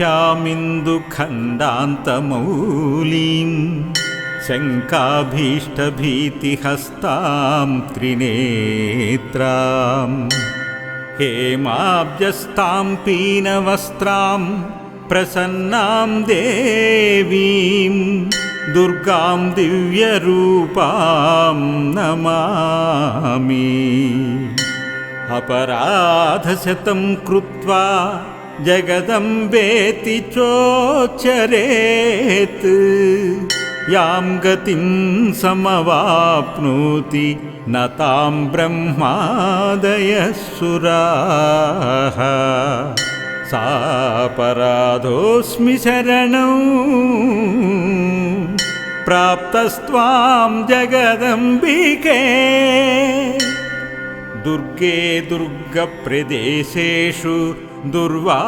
ॐ हेमपृख्यामिन्दुखण्डान्तमौलीं शङ्काभीष्टभीतिहस्तां त्रिनेत्राम् हेमाब्जस्तां पीनवस्त्रां प्रसन्नां देवीं दुर्गां दिव्यरूपां नमामि। अपराधशतं कृत्वा जगदम्बेति चोच्चरेत् यां गतिं समवाप्नोति न तां ब्रह्मादयः सुराः सापराधोऽस्मि शरणौ। प्राप्तस्त्वां जगदम्बिके। दुर्गे दुर्गप्रदेशेषु दुर्वाररिपुमर्दिनी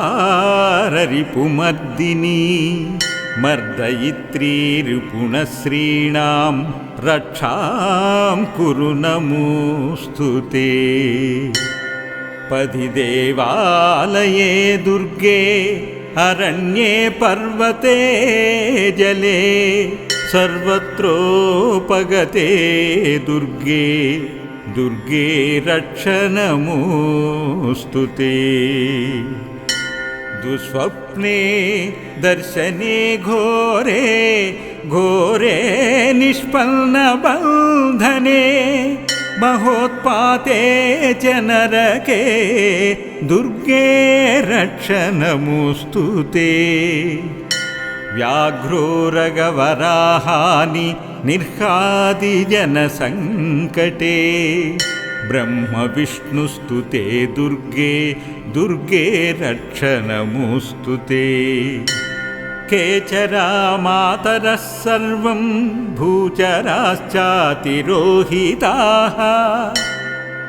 मर्दयित्री रिपुणश्रीणां रक्षां कुरु नमोऽस्तु ते। पदि देवालये दुर्गे अरण्ये पर्वते जले सर्वत्रोपगते दुर्गे दुर्गे रक्ष नमोऽस्तु ते। दुःस्वप्ने दर्शने घोरे घोरे निष्पन्नबन्धने महोत्पाते च नरके दुर्गे रक्ष नमोऽस्तु ते व्याघ्रो रगवराहानि निर्हादिजनसङ्कटे। ब्रह्मविष्णुस्तु ते दुर्गे दुर्गे रक्ष नमोऽस्तु ते। केचरा मातरः सर्वं भूचराश्चातिरोहिताः।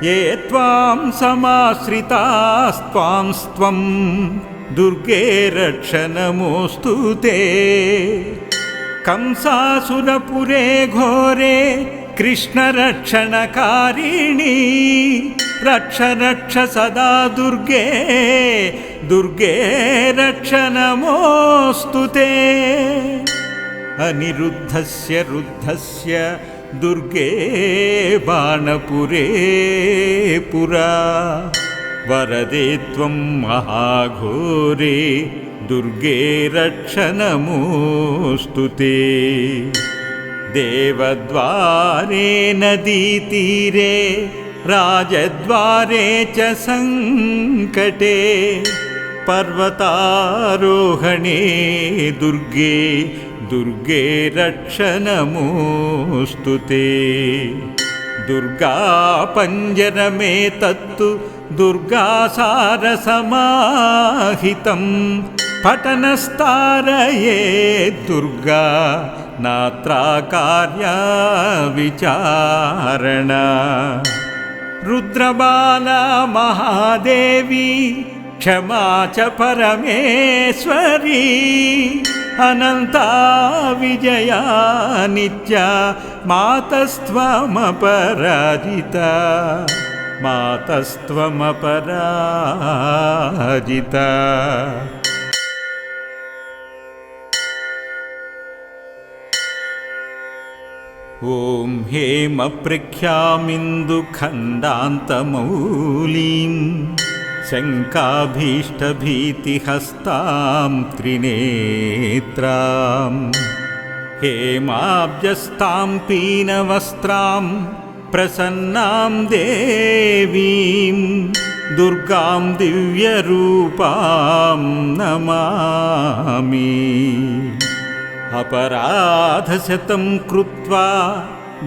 ये त्वां समाश्रितास्त्वां स्त्वं दुर्गे रक्ष नमोऽस्तु ते। कंसासुरपुरे घोरे कृष्णरक्षणकारिणी। रक्ष रक्ष सदा दुर्गे। दुर्गे रक्ष नमोऽस्तु ते। अनिरुद्धस्य रुद्धस्य दुर्गे बाणपुरे पुरा वरदे त्वं महाघोरे दुर्गे रक्ष नमोऽस्तु ते। देवद्वारे नदीतीरे राजद्वारे च सङ्कटे पर्वतारोहणे दुर्गे दुर्गे रक्ष नमोऽस्तु ते दुर्गापञ्जरमेतत्तु दुर्गासारसमाहितं। पठनस्तारये दुर्गा नात्राकार्या विचारणा रुद्रबाला महादेवी क्षमा च परमेश्वरी। अनन्ता विजया नित्या मातस्त्वमपराजिता मातस्त्वमपराजिता। ॐ हेमपृख्यामिन्दुखण्डान्तमौलीं शङ्काभीष्टभीतिहस्तां त्रिनेत्राम् हेमाब्जस्तां पीनवस्त्रां प्रसन्नां देवीं दुर्गां दिव्यरूपां नमामि। अपराधशतं कृत्वा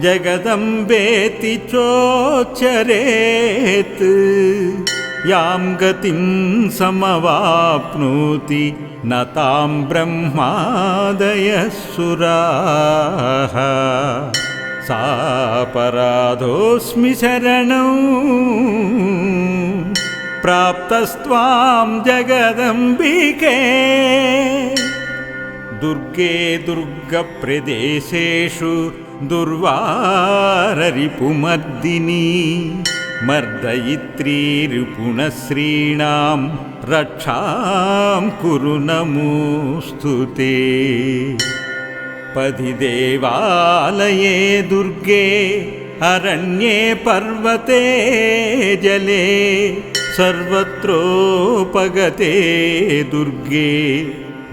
जगदम्बेति चोच्चरेत् यां गतिं समवाप्नोति न तां ब्रह्मादयः सुराः सापराधोऽस्मि शरणौ। प्राप्तस्त्वां जगदम्बिके। दुर्गे दुर्गप्रदेशेषु दुर्वाररिपुमर्दिनी मर्दयित्रीरिपुणश्रीणां रक्षां कुरु नमोऽस्तु ते पदि देवालये दुर्गे अरण्ये पर्वते जले सर्वत्रोपगते दुर्गे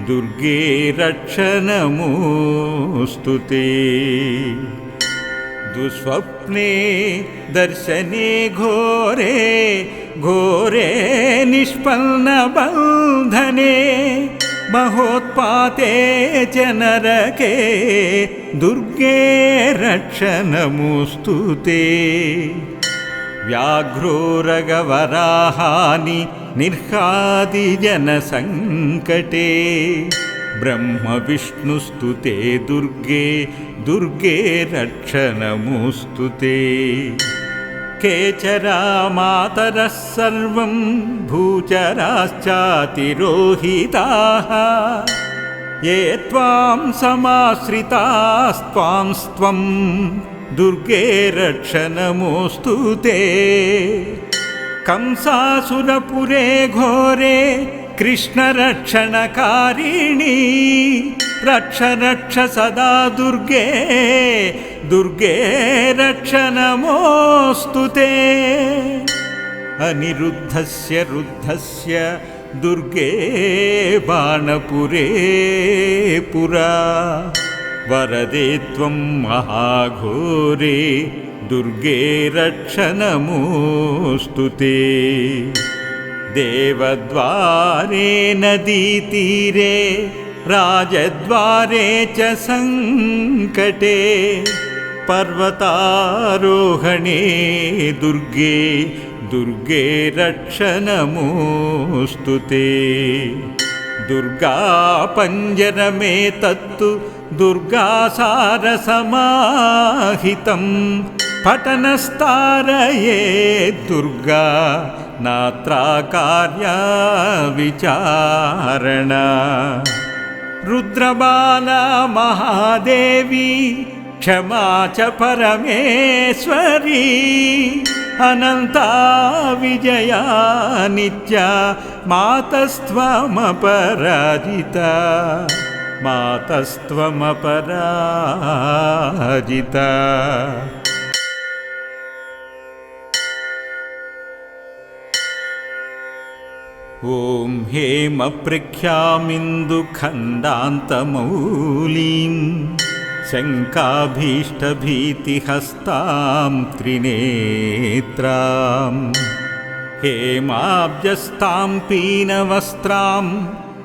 दुर्गे रक्षनमोऽस्तु ते। दुःस्वप्ने दर्शने घोरे घोरे निष्पन्नबन्धने महोत्पाते च नरके दुर्गे रक्षनमुस्तु ते। व्याघ्रोरगवराहानि निर्हादिजनसङ्कटे ब्रह्मविष्णुस्तु ते दुर्गे दुर्गे रक्षनमुस्तु ते केचरा मातरः सर्वं भूचराश्चातिरोहिताः। ये त्वां समाश्रितास्त्वां स्त्वं दुर्गे रक्षनमोऽस्तु ते। कंसासुरपुरे घोरे कृष्णरक्षणकारिणी रक्ष रक्ष सदा दुर्गे दुर्गे रक्षनमोऽस्तु ते। अनिरुद्धस्य रुद्धस्य दुर्गे बाणपुरे पुरा। वरदे त्वं महाघोरे दुर्गे रक्षनमोऽस्तु ते। देवद्वारे नदीतीरे राजद्वारे च सङ्कटे पर्वतारोहणे दुर्गे दुर्गे रक्षनमोऽस्तु ते। दुर्गापञ्जरमेतत्तु दुर्गासारसमाहितं पठनस्तारये दुर्गा नात्राकार्या विचारणा रुद्रबाला महादेवी क्षमा च परमेश्वरी अनन्ता विजया नित्या मातस्त्वमपराजिता मातस्त्वमपराजिता ॐ हेमपृख्यामिन्दुखण्डान्तमौलीं शङ्काभीष्टभीतिहस्तां त्रिनेत्रां हेमाब्जस्तां पीनवस्त्रां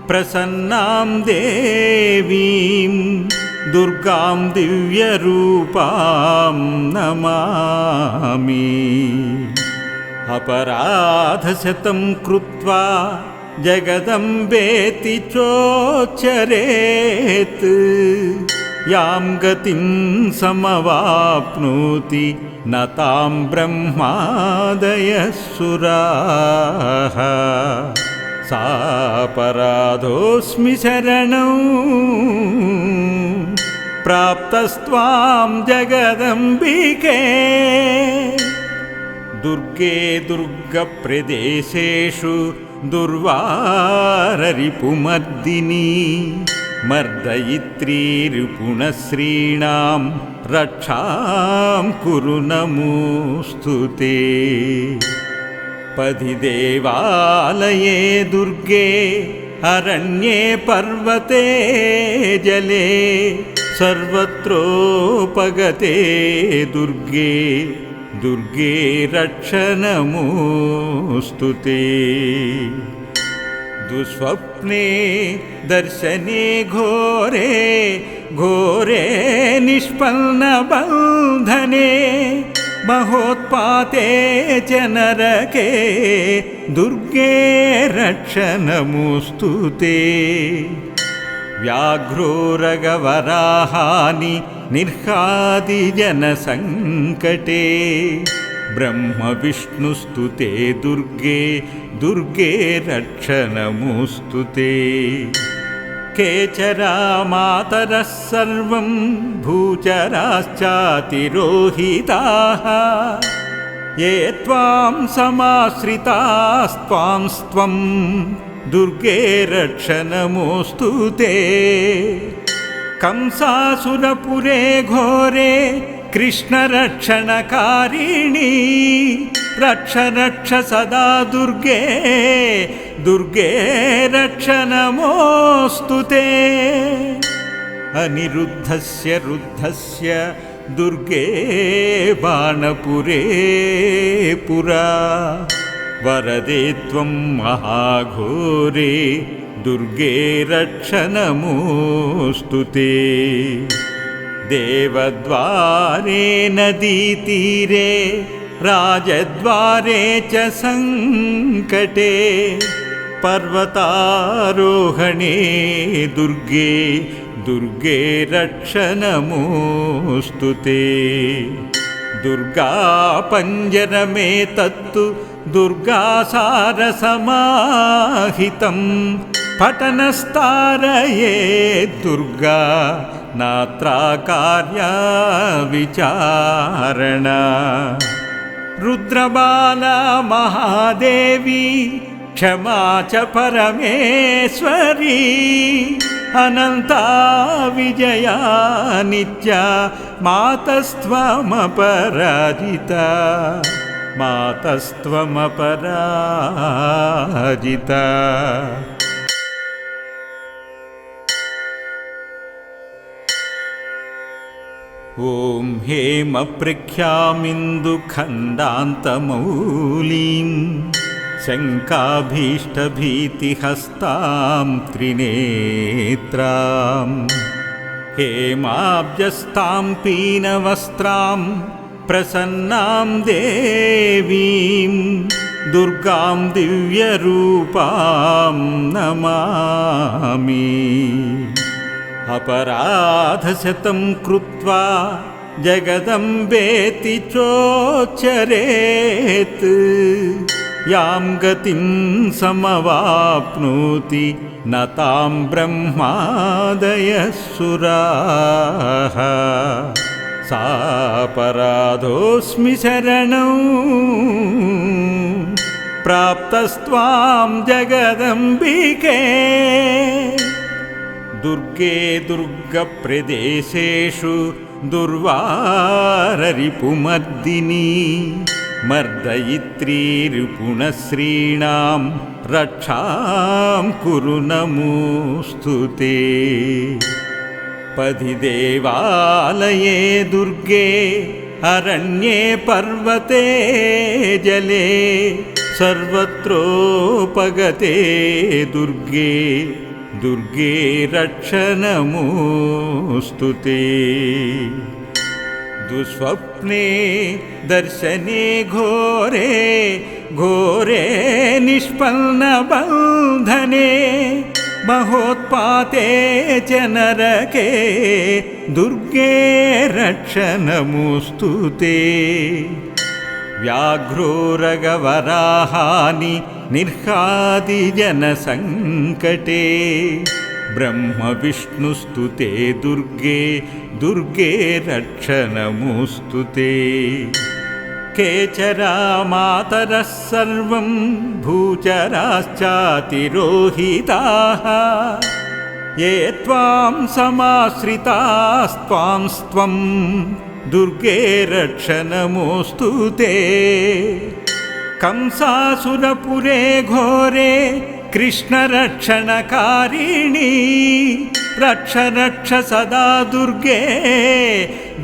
प्रसन्नां देवीं दुर्गां दिव्यरूपां नमामि अपराधशतं कृत्वा जगदम्बेति चोच्चरेत् यां गतिं समवाप्नोति न तां ब्रह्मादयः सुराः सापराधोऽस्मि शरणौ। प्राप्तस्त्वां जगदम्बिके दुर्गे दुर्गप्रदेशेषु दुर्वाररिपुमर्दिनी मर्दयित्रीरिपुणश्रीणां रक्षां कुरु नमोऽस्तु ते। पदि देवालये दुर्गे अरण्ये पर्वते जले सर्वत्रोपगते दुर्गे दुर्गे रक्षनमोऽस्तु ते। दुःस्वप्ने दर्शने घोरे घोरे निष्पन्नबन्धने महोत्पाते च नरके दुर्गे रक्षनमोऽस्तु ते व्याघ्रोरगवराहानि निर्हादिजनसङ्कटे। ब्रह्मविष्णुस्तु ते दुर्गे दुर्गे रक्षनमुस्तु ते। केचरा मातरः सर्वं भूचराश्चातिरोहिताः। ये त्वां समाश्रितास्त्वां स्त्वं दुर्गे रक्ष नमोऽस्तु ते। कंसासुरपुरे घोरे कृष्णरक्षणकारिणी। रक्ष रक्ष सदा दुर्गे। दुर्गे रक्ष नमोऽस्तु ते। अनिरुद्धस्य रुद्धस्य दुर्गे बाणपुरे पुरा वरदे त्वं महाघोरे दुर्गे रक्ष नमोऽस्तु ते। देवद्वारे नदीतीरे राजद्वारे च सङ्कटे पर्वतारोहणे दुर्गे दुर्गे रक्ष नमोऽस्तु ते। दुर्गा पञ्जरमेतत्तु दुर्गासारसमाहितं। पठनस्तारये दुर्गा नात्राकार्या विचारणा रुद्रबाला महादेवी क्षमा च परमेश्वरी। अनन्ता विजया नित्या मातस्त्वमपराजिता मातस्त्वमपराजिता। ॐ हेमपृख्यामिन्दुखण्डान्तमौलीं शङ्काभीष्टभीतिहस्तां त्रिनेत्रां हेमाब्जस्तां पीनवस्त्रां प्रसन्नां देवीं दुर्गां दिव्यरूपां नमामि। अपराधशतं कृत्वा जगदम्बेति चोच्चरेत् यां गतिं समवाप्नोति न तां ब्रह्मादयः सुराः सापराधोऽस्मि शरणौ। प्राप्तस्त्वां जगदम्बिके। दुर्गे दुर्गप्रदेशेषु दुर्वाररिपुमर्दिनी मर्दयित्री रिपुणश्रीणां रक्षां कुरु नमोऽस्तु ते पदि देवालये दुर्गे अरण्ये पर्वते जले सर्वत्रोपगते दुर्गे दुर्गे रक्ष नमोऽस्तु ते। दुःस्वप्ने दर्शने घोरे घोरे निष्पन्नबन्धने महोत्पाते च नरके दुर्गे रक्ष नमोऽस्तु ते व्याघ्रोरगवराहानि निर्हादिजनसङ्कटे ब्रह्मविष्णुस्तु ते दुर्गे दुर्गे रक्ष नमोऽस्तु ते केचरा मातरः सर्वं भूचराश्चातिरोहिताः। ये त्वां समाश्रितास्त्वां स्त्वं दुर्गे रक्ष नमोऽस्तु ते। कंसासुरपुरे घोरे कृष्णरक्षणकारिणी रक्ष रक्ष सदा दुर्गे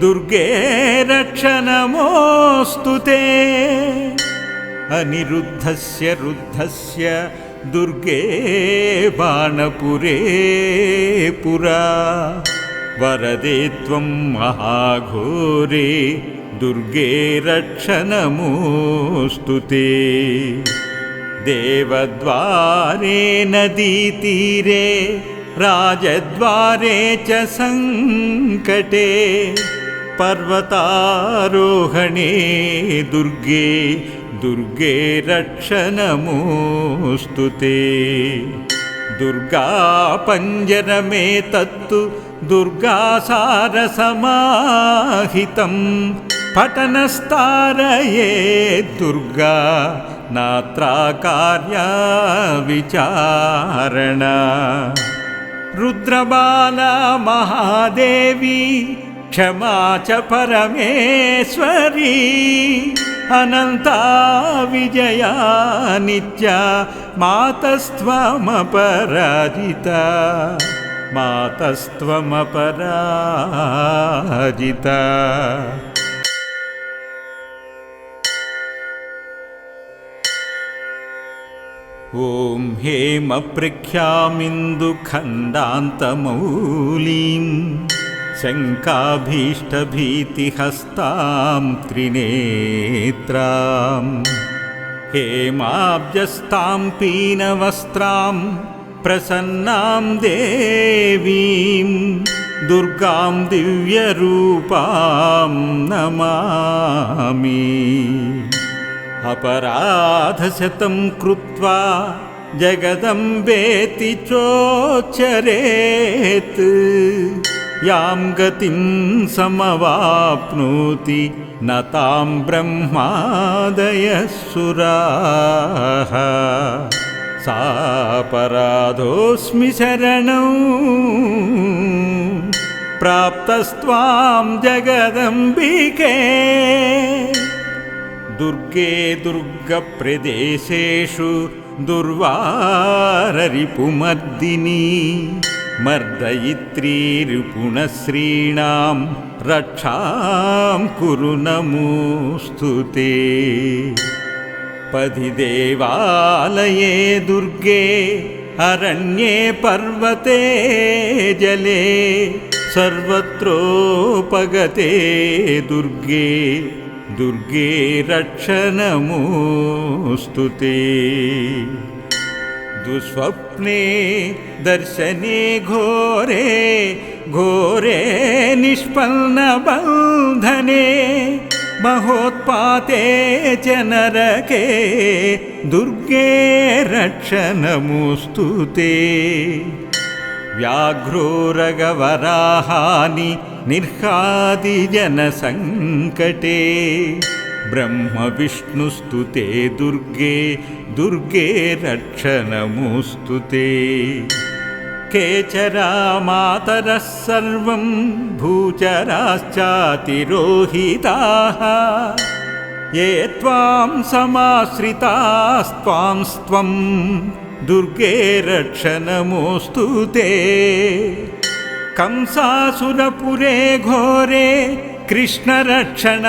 दुर्गे रक्ष नमोऽस्तु ते। अनिरुद्धस्य रुद्धस्य दुर्गे बाणपुरे पुरा। वरदे त्वं महाघोरे दुर्गे रक्ष नमोऽस्तु ते। देवद्वारे नदीतीरे राजद्वारे च सङ्कटे पर्वतारोहणे दुर्गे दुर्गे रक्ष नमोऽस्तु ते। दुर्गा पञ्जरमेतत्तु दुर्गासारसमाहितं पठनस्तारये दुर्गा नात्राकार्या विचारणा रुद्रबाला महादेवी क्षमा च परमेश्वरी अनन्ता विजया नित्या मातस्त्वमपराजिता मातस्त्वमपराजिता ॐ हेमपृख्यामिन्दुखण्डान्तमौलीं शङ्काभीष्टभीतिहस्तां त्रिनेत्राम् हेमाब्जस्तां पीनवस्त्रां प्रसन्नां देवीं दुर्गां दिव्यरूपां नमामि अपराधशतं कृत्वा जगदम्बेति चोच्चरेत् यां गतिं समवाप्नोति न तां ब्रह्मादयः सुराः सापराधोऽस्मि शरणौ। प्राप्तस्त्वां जगदम्बिके दुर्गे दुर्गप्रदेशेषु दुर्वाररिपुमर्दिनी मर्दयित्रीरिपुणश्रीणां रक्षां कुरु नमोऽस्तु ते। पदि देवालये दुर्गे अरण्ये पर्वते जले सर्वत्रोपगते दुर्गे दुर्गे रक्ष नमोऽस्तु ते। दुःस्वप्ने दर्शने घोरे घोरे निष्पन्नबन्धने महोत्पाते च नरके दुर्गे रक्ष नमोऽस्तु ते। व्याघ्रोरगवराहानि निर्हादिजनसङ्कटे ब्रह्मविष्णुस्तु ते दुर्गे दुर्गे रक्ष नमोऽस्तु ते केचरा मातरः सर्वं भूचराश्चातिरोहिताः। ये त्वां समाश्रितास्त्वां स्त्वं दुर्गे रक्ष नमोऽस्तु ते कंसासुरपुरे घोरे कृष्णरक्षणकारिणी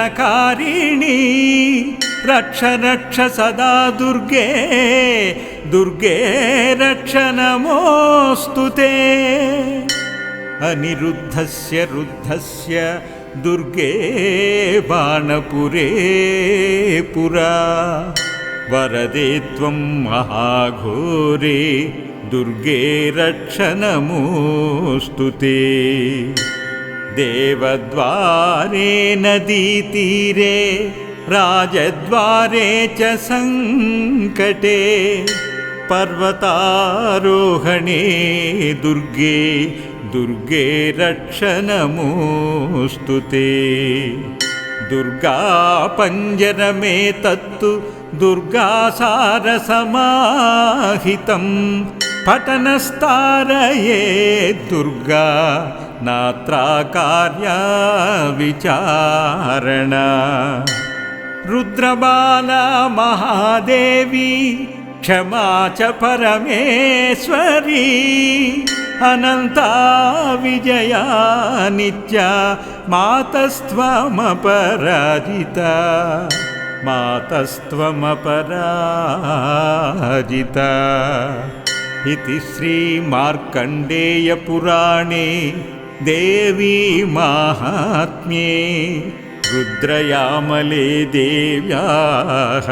रक्ष रक्ष सदा दुर्गे दुर्गे रक्ष नमोऽस्तु ते। अनिरुद्धस्य रुद्धस्य दुर्गे बाणपुरे पुरा वरदे त्वं महाघोरे दुर्गे रक्ष नमोऽस्तु ते। देवद्वारे नदीतीरे राजद्वारे च सङ्कटे पर्वतारोहणे दुर्गे दुर्गे रक्ष नमोऽस्तु ते दुर्गापञ्जरमेतत्तु दुर्गासारसमाहितं पठनस्तारये दुर्गा नात्राकार्या विचारणा रुद्रबाला महादेवी क्षमा च परमेश्वरी। अनन्ता विजया नित्या मातस्त्वमपराजिता। मातस्त्वमपराजिता इति श्रीमार्कण्डेयपुराणे देवी माहात्म्ये रुद्रयामले देव्याः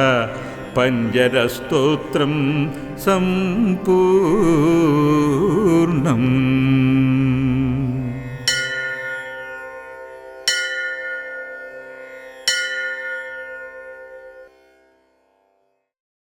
पञ्जरस्तोत्रं सम्पूर्णम्